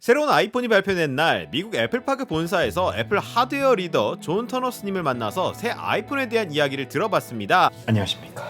새로운 아이폰이 발표된 날 미국 애플파크 본사에서 애플 하드웨어 리더 존 터너스님을 만나서 새 아이폰에 대한 이야기를 들어봤습니다. 안녕하십니까.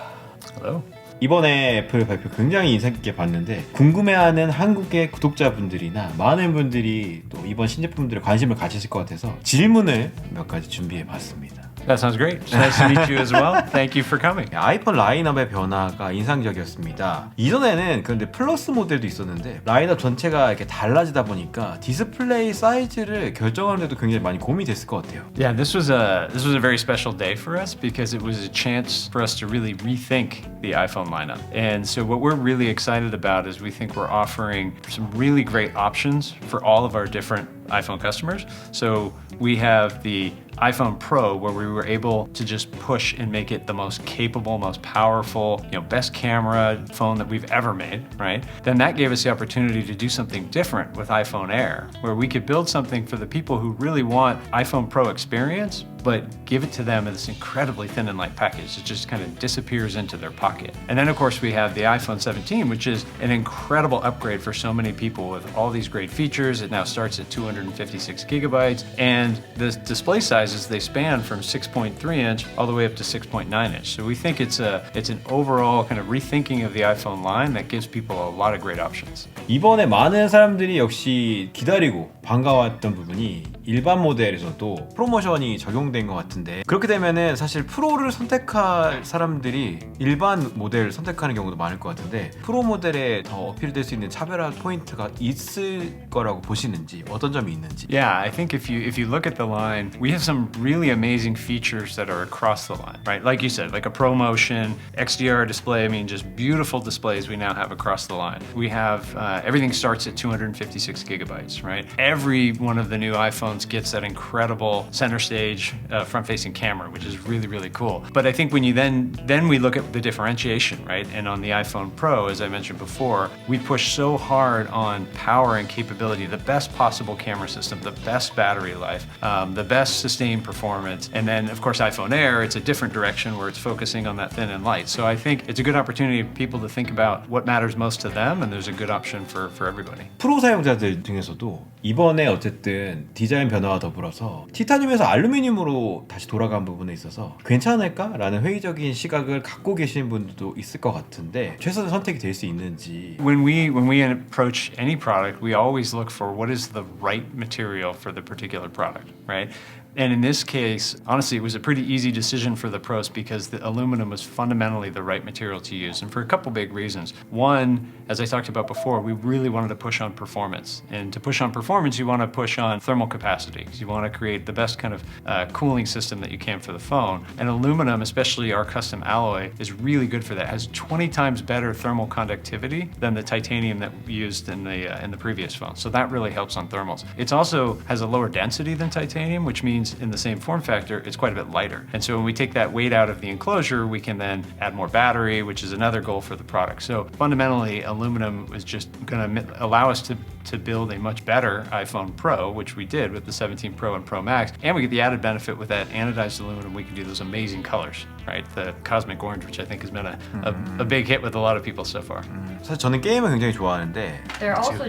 Hello. 이번에 애플 발표 굉장히 인상 깊게 봤는데 궁금해하는 한국의 구독자분들이나 많은 분들이 또 이번 신제품들에 관심을 가지실 것 같아서 질문을 몇 가지 준비해 봤습니다. That sounds great. It's nice to meet you as well. Thank you for coming. 아이폰 라인업의 변화가 인상적이었습니다. 이전에는 그런데 플러스 모델도 있었는데 라인업 전체가 이렇게 달라지다 보니까 디스플레이 사이즈를 결정하는데도 굉장히 많이 고민이 됐을 것 같아요. Yeah, this was a this was a very special day for us because it was a chance for us to really rethink the iPhone lineup. And so what we're really excited about is we think we're offering some really great options for all of our different iPhone customers. So we have the iPhone Pro where we were able to just push and make it the most capable, most powerful, you know, best camera phone that we've ever made, right? Then that gave us the opportunity to do something different with iPhone Air, where we could build something for the people who really want iPhone Pro experience, but give it to them in this incredibly thin and light package. It just kind of disappears into their pocket. And then of course we have the iPhone 17, which is an incredible upgrade for so many people with all these great features. It now starts at 256 gigabytes, and the display sizes they span from 6.3 inch all the way up to 6.9 inch. So we think it's a it's an overall kind of rethinking of the iPhone line that gives people a lot of great options. 이번에 많은 사람들이 역시 기다리고 반가웠던 부분이 일반 모델에서도 프로모션이 적용된 것 같은데 그렇게 되면은 사실 프로를 선택할 사람들이 일반 모델 선택하는 경우도 많을 것 같은데 프로 모델에 더 어필될 수 있는 차별화 포인트가 있을 거라고 보시는지 어떤 점이 있는지 Yeah, I think if you if you look at the line, we have some really amazing features that are across the line, right? Like you said, like a ProMotion, XDR display. I mean, just beautiful displays we now have across the line. We have uh, everything starts at 256 gigabytes, right? Every one of the new iPhones gets that incredible center stage uh, front-facing camera, which is really really cool. But I think when you then then we look at the differentiation, right? And on the iPhone Pro, as I mentioned before, we push so hard on power and capability, the best possible camera system, the best battery life, um, the best sustained performance, and then of course iPhone Air, it's a different direction where it's focusing on that thin and light. So I think it's a good opportunity for people to think about what matters most to them, and there's a good option for for everybody. 프로 사용자들 중에서도 이번에 어쨌든 디자인 변화와 더불어서 티타늄에서 알루미늄으로 다시 돌아간 부분에 있어서 괜찮을까라는 회의적인 시각을 갖고 계시는 분들도 있을 것 같은데 최선의 선택이 될 수 있는지 When we when we approach any product, we always look for what is the right material for the particular product, right? And in this case, honestly, it was a pretty easy decision for the pros because the aluminum was fundamentally the right material to use, and for a couple big reasons. One, as I talked about before, we really wanted to push on performance, and to push on performance, you want to push on thermal capacity. 'cause You want to create the best kind of uh, cooling system that you can for the phone, and aluminum, especially our custom alloy, is really good for that. It has 20 times better thermal conductivity than the titanium that we used in the uh, in the previous phone. So that really helps on thermals. It also has a lower density than titanium, which means in the same form factor, it's quite a bit lighter. And so when we take that weight out of the enclosure, we can then add more battery, which is another goal for the product. So fundamentally, aluminum is just going to allow us to to build a much better iPhone Pro, which we did with the 17 Pro and Pro Max, and we get the added benefit with that anodized aluminum. We can do those amazing colors, right? The cosmic orange, which I think has been a, a, a big hit with a lot of people so far. 사실 저는 게임을 굉장히 좋아하는데 They're also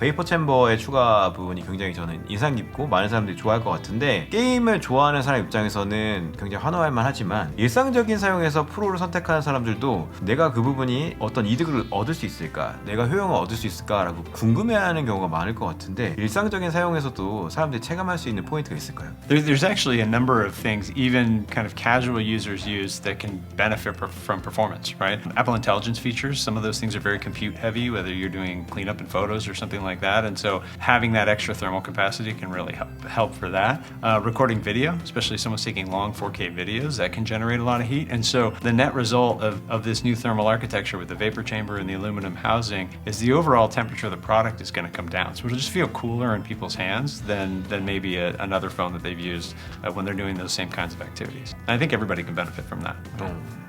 베이퍼 챔버의 추가 부분이 굉장히 저는 인상 깊고 많은 사람들이 좋아할 것 같은데 게임을 좋아하는 사람 입장에서는 굉장히 환호할 만하지만 일상적인 사용에서 프로를 선택하는 사람들도 내가 그 부분이 어떤 이득을 얻을 수 있을까 내가 효용을 얻을 수 있을까라고 궁금해하는 경우가 많을 것 같은데 일상적인 사용에서도 사람들이 체감할 수 있는 포인트가 있을까요? There, there's actually a number of things even kind of casual users use that can benefit from performance, right? Apple Intelligence features, some of those things are very compute heavy, whether you're doing cleanup in photos or something like that. And so having that extra thermal capacity can really help, help for that. Uh, recording video, especially someone's taking long 4K videos, that can generate a lot of heat. And so the net result of, of this new thermal architecture with the vapor chamber and the aluminum housing is the overall temperature of the product is going to come down. So it'll just feel cooler in people's hands than, than maybe a, another phone that they've used uh, when they're doing those same kinds of activities. And I think everybody can benefit from that.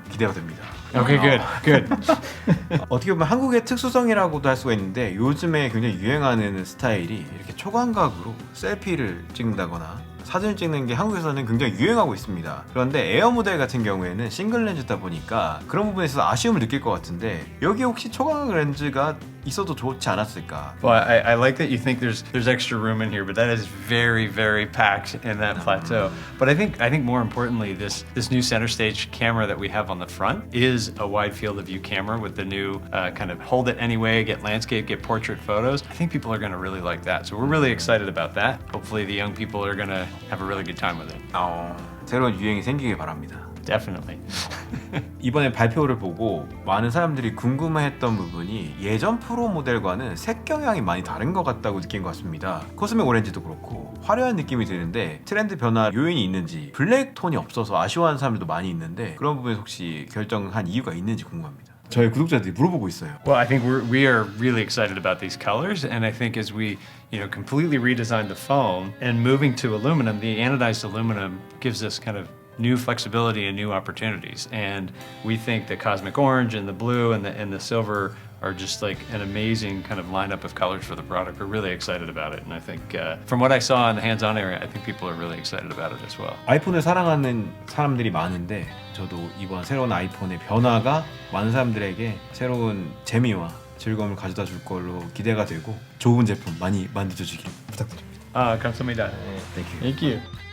기대가 됩니다. Okay, good, good. 어떻게 보면 한국의 특수성이라고도 할 수가 있는데 요즘에 굉장히 유행하는 스타일이 이렇게 초광각으로 셀피를 찍는다거나 사진을 찍는 게 한국에서는 굉장히 유행하고 있습니다. 그런데 에어 모델 같은 경우에는 싱글 렌즈다 보니까 그런 부분에 있어서 아쉬움을 느낄 것 같은데 여기 혹시 초광각 렌즈가 있어도 좋지 않았을까. Well, I, I like that you think there's there's extra room in here, but that is very very packed in that plateau. But I think I think more importantly, this this new center stage camera that we have on the front is a wide field of view camera with the new uh, kind of hold it anyway, get landscape, get portrait photos. I think people are going to really like that. So we're really excited about that. Hopefully, the young people are going to have a really good time with it. 어, 새로운 유행이 생기길 바랍니다. Definitely. 이번에 발표를 보고 많은 사람들이 궁금해했던 부분이 예전 프로 모델과는 색 경향이 많이 다른 것 같다고 느낀 것 같습니다. 코스믹 오렌지도 그렇고 화려한 느낌이 드는데 트렌드 변화 요인이 있는지 블랙 톤이 없어서 아쉬워하는 사람들도 많이 있는데 그런 부분에 혹시 결정한 이유가 있는지 궁금합니다. 저희 구독자들이 물어보고 있어요. Well, I think we're, we are really excited about these colors, and I think as we, you know, completely redesigned the phone and moving to aluminum, the anodized aluminum gives us kind of new flexibility and new opportunities. And we think the cosmic orange and the blue and the and the silver are just like an amazing kind of lineup of colors for the product. We're really excited about it, and I think uh, from what I saw in the hands-on area, I think people are really excited about it as well. 아이폰을 사랑하는 사람들이 많은데 저도 이번 새로운 아이폰의 변화가 많은 사람들에게 새로운 재미와 즐거움을 가져다 줄 걸로 기대가 되고 좋은 제품 많이 만들어주길 부탁드립니다. Uh, 감사합니다. Thank you. Thank you.